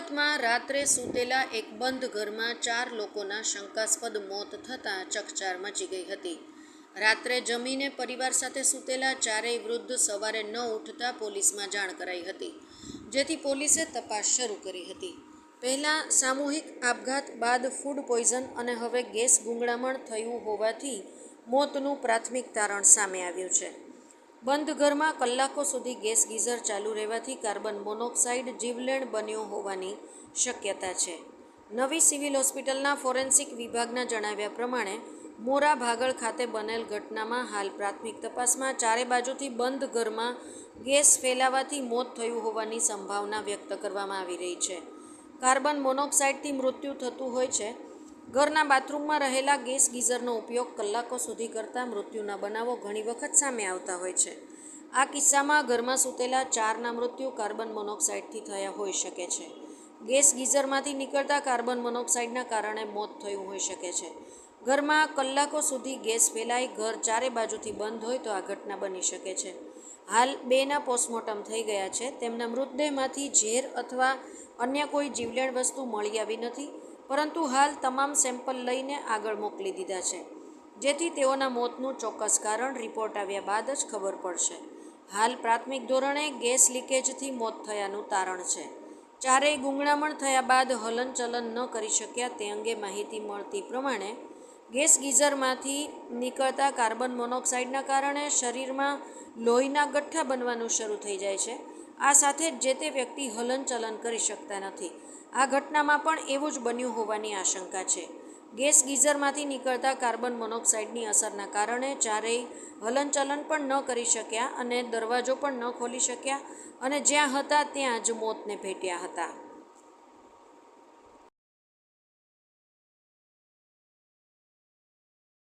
સુરતમાં રાત્રે સૂતેલા એક બંધ ઘરમાં ચાર લોકોના શંકાસ્પદ મોત થતાં ચકચાર મચી ગઈ હતી. રાત્રે જમીને પરિવાર સાથે સૂતેલા ચારેય વૃદ્ધ સવારે ન ઉઠતા પોલીસમાં જાણ કરાઈ હતી, જેથી પોલીસે તપાસ શરૂ કરી હતી. પહેલાં સામૂહિક આપઘાત બાદ ફૂડ પોઈઝન અને હવે ગેસ ગુંગળામણ થયું હોવાથી મોતનું પ્રાથમિક તારણ સામે આવ્યું છે. બંધ ઘરમાં કલાકો સુધી ગેસ ગીઝર ચાલુ રહેવાથી કાર્બન મોનોક્સાઇડ જીવલેણ બન્યો હોવાની શક્યતા છે. નવી સિવિલ હોસ્પિટલના ફોરેન્સિક વિભાગના જણાવ્યા પ્રમાણે, મોરા ભાગળ ખાતે બનેલ ઘટનામાં હાલ પ્રાથમિક તપાસમાં ચારે બાજુથી બંધ ઘરમાં ગેસ ફેલાવાથી મોત થયું હોવાની સંભાવના વ્યક્ત કરવામાં આવી રહી છે. કાર્બન મોનોક્સાઇડથી મૃત્યુ થતું હોય છે ઘરના બાથરૂમમાં રહેલા ગેસ ગીઝરનો ઉપયોગ કલાકો સુધી કરતા મૃત્યુના બનાવો ઘણી વખત સામે આવતા હોય છે. આ કિસ્સામાં ઘરમાં સૂતેલા ચારના મૃત્યુ કાર્બન મોનોક્સાઇડથી થયા હોઈ શકે છે. ગેસ ગીઝરમાંથી નીકળતા કાર્બન મોનોક્સાઇડના કારણે મોત થયું હોઈ શકે છે. ઘરમાં કલાકો સુધી ગેસ ફેલાઈ ઘર ચારે બાજુથી બંધ હોય તો આ ઘટના બની શકે છે. હાલ બેના પોસ્ટમોર્ટમ થઈ ગયા છે. તેમના મૃતદેહમાંથી ઝેર અથવા અન્ય કોઈ જીવલેણ વસ્તુ મળી આવી નથી. પરંતુ હાલ તમામ સેમ્પલ લઈને આગળ મોકલી દીધા છે. જેથી તેઓના મોતનું ચોક્કસ કારણ રિપોર્ટ આવ્યા બાદ જ ખબર પડશે. હાલ પ્રાથમિક ધોરણે ગેસ લીકેજથી મોત થયાનું તારણ છે. ચારેય ગુંગળામણ થયા બાદ હલનચલન ન કરી શક્યા તે અંગે માહિતી મળતી પ્રમાણે ગેસ ગીઝરમાંથી નીકળતા કાર્બન મોનોક્સાઇડના કારણે શરીરમાં લોહીના ગઠ્ઠા બનવાનું શરૂ થઈ જાય છે. આ સાથે જ જે તે વ્યક્તિ હલનચલન કરી શકતા નથી. આ ઘટનામાં પણ એવું જ બન્યું હોવાની આશંકા છે. ગેસ ગીઝરમાંથી નીકળતા કાર્બન મોનોક્સાઇડની અસરના કારણે ચારેય હલનચલન પણ ન કરી શક્યા અને દરવાજો પણ ન ખોલી શક્યા અને જ્યાં હતા ત્યાં જ મોતને ભેટ્યા હતા.